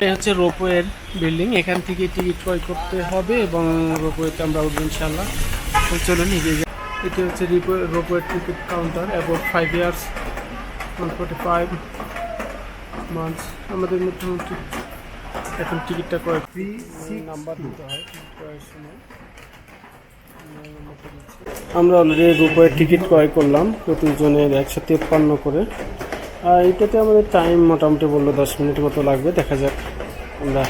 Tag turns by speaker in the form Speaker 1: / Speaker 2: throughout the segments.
Speaker 1: এটা হচ্ছে রোপওয়ের বিল্ডিং এখান থেকে টিকিট ক্রয় করতে হবে এবং রোপওয়েতে আমরা উঠবো ইনশাল্লাহ তো চলুন এগিয়ে যাই। এটি হচ্ছে রোপওয়ের ticket counter about five years one forty five months আমাদের মোটামুটি এখন টিকিটটা ক্রয় নাম্বার দিতে হয় ক্রয়ের সময়। আমরা অলরেডি রূপের টিকিট ক্রয় করলাম প্রতিজনের একশো তেপ্পান্ন করে। আর এটাতে আমাদের টাইম মোটামুটি বলল দশ মিনিট মতো লাগবে দেখা যাক আমরা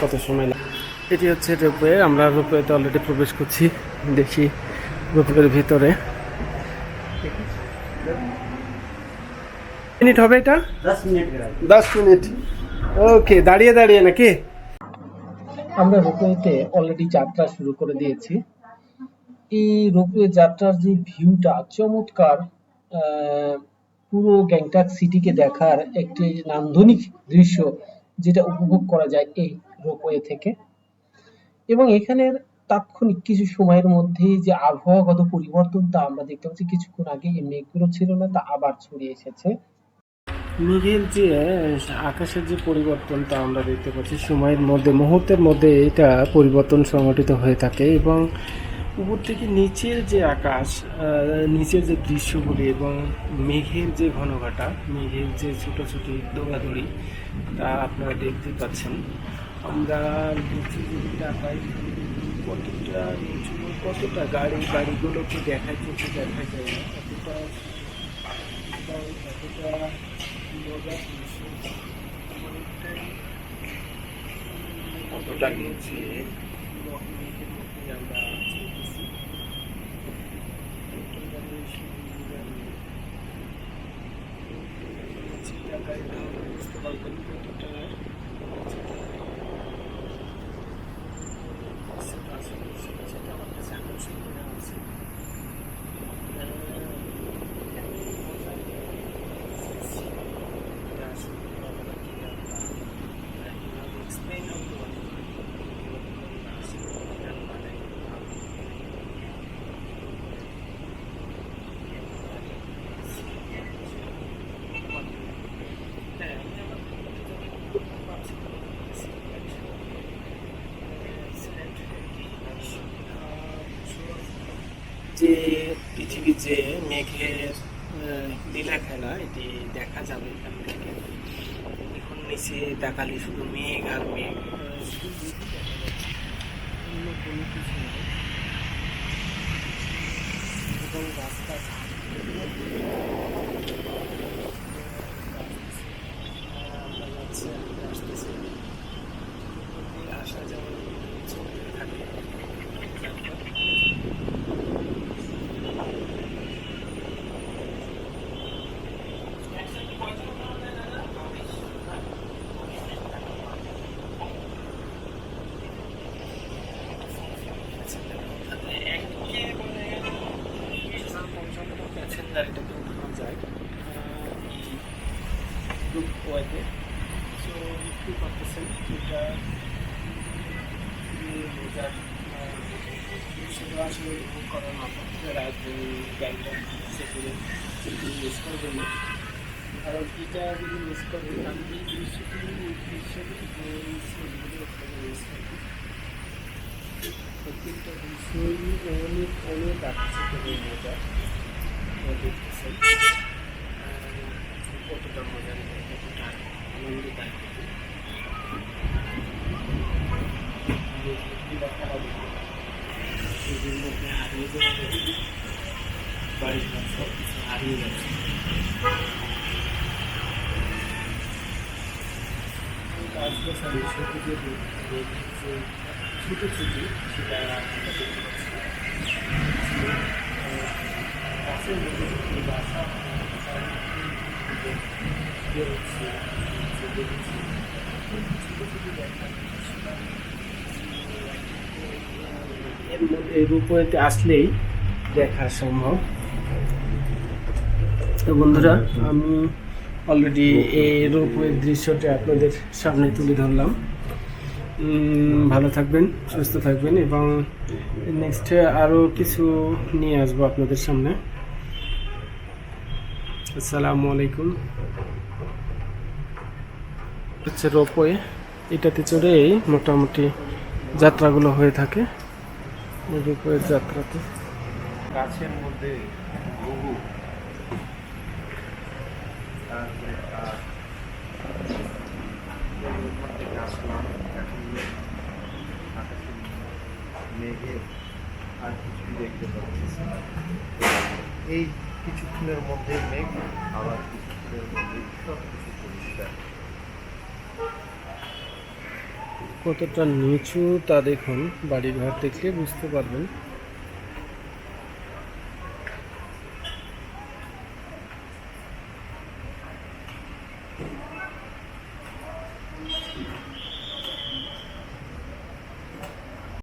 Speaker 1: কত সময় লাগে এটি হচ্ছে রোপওয়ে আমরা রোপওয়েতে অলরেডি প্রবেশ করছি দেখি রোপওয়ের ভিতরে। মিনিট হবে এটা? দশ মিনিট ওকে দাঁড়িয়ে দাঁড়িয়ে নাকি? আমরা রোপওয়েতে অলরেডি যাত্রা শুরু করে দিয়েছি। এই রোপওয়ে যাত্রার যে ভিউটা চমৎকার পুরো গ্যাংটক সিটিকে দেখার একটি নান্দনিক দৃশ্য যেটা উপভোগ করা যায় এই রোপওয়ে থেকে। এবং এখানের তাৎক্ষণিক কিছু সময়ের মধ্যেই যে আবহাওয়াগত পরিবর্তনটা আমরা দেখতে পাচ্ছি, কিছুক্ষণ আগে এই মেঘগুলো ছিল না, তা আবার ছড়িয়ে এসেছে। মেঘের যে আকাশের যে পরিবর্তনটা আমরা দেখতে পাচ্ছি, সময়ের মধ্যে, মুহূর্তের মধ্যে এটা পরিবর্তন সংঘটিত হয়ে থাকে এবং উপর থেকে নিচের যে আকাশ নিচের যে দৃশ্যগুলি এবং মেঘের যে ঘনঘটা, মেঘের যে ছোটো ছোটাছুটি, দৌড়াদৌড়ি, তা আপনারা দেখতে পাচ্ছেন। আমরা নিচে যদি তাকাই কতটা নিচু কতটা গাড়ি, গাড়িগুলোকে দেখা যেতে দেখা যায় না। মজার দৃশ্য কতটা নিচে ಕಳೆದ যে পৃথিবীর যে মেঘের লীলা খেলা, এটি দেখা যাবে এখান থেকে এখন নিচে তাকালে শুধু মেঘ আর মেঘ। অন্য কোনো কিছু নেই রাস্তা আমরা যাচ্ছি আমরা আসতেছি আসা যাওয়া চলতে থাকে প্যাসেঞ্জার এটাতে উঠানো যায় গ্রুপ ওয়াইতে সো দেখতে পাচ্ছেন এটা মজার সেটা আসলে উপভোগ করার যারা সেগুলো মিস করবেন না কারণ এটা যদি মিস করবেন আমি প্রত্যেকটা বিষয়ই অনেক অনেক মজা দেখতেছেন কতটা মজা বাড়ির সব কিছু হারিয়ে গাছ গাছালি ছোটো যে যে ছোটো ছুটি সেটা গাছের মধ্যে বাসা বেরোচ্ছে নিচে বেরোচ্ছে ছোটো ছোটো দেখা মধ্যে রূপওয়েতে আসলেই দেখা সম্ভব। তো বন্ধুরা, আমি অলরেডি এই রূপওয়ের দৃশ্যটা আপনাদের সামনে তুলে ধরলাম। ভালো থাকবেন, সুস্থ থাকবেন এবং নেক্সট আরও কিছু নিয়ে আসব আপনাদের সামনে। আসসালামু আলাইকুম। হচ্ছে রোপওয়ে, এটাতে চড়েই মোটামুটি যাত্রাগুলো হয়ে থাকে। যাত্রাতে
Speaker 2: গাছের মধ্যে ঘুঘু আর কিছুই দেখতে পাচ্ছি। এই কিছুক্ষণের মধ্যে মেঘ, আবার কিছুক্ষণের মধ্যে সব কিছু পরিষ্কার
Speaker 1: কতটা নিচু তা দেখুন বাড়িঘর দেখলে বুঝতে পারবেন।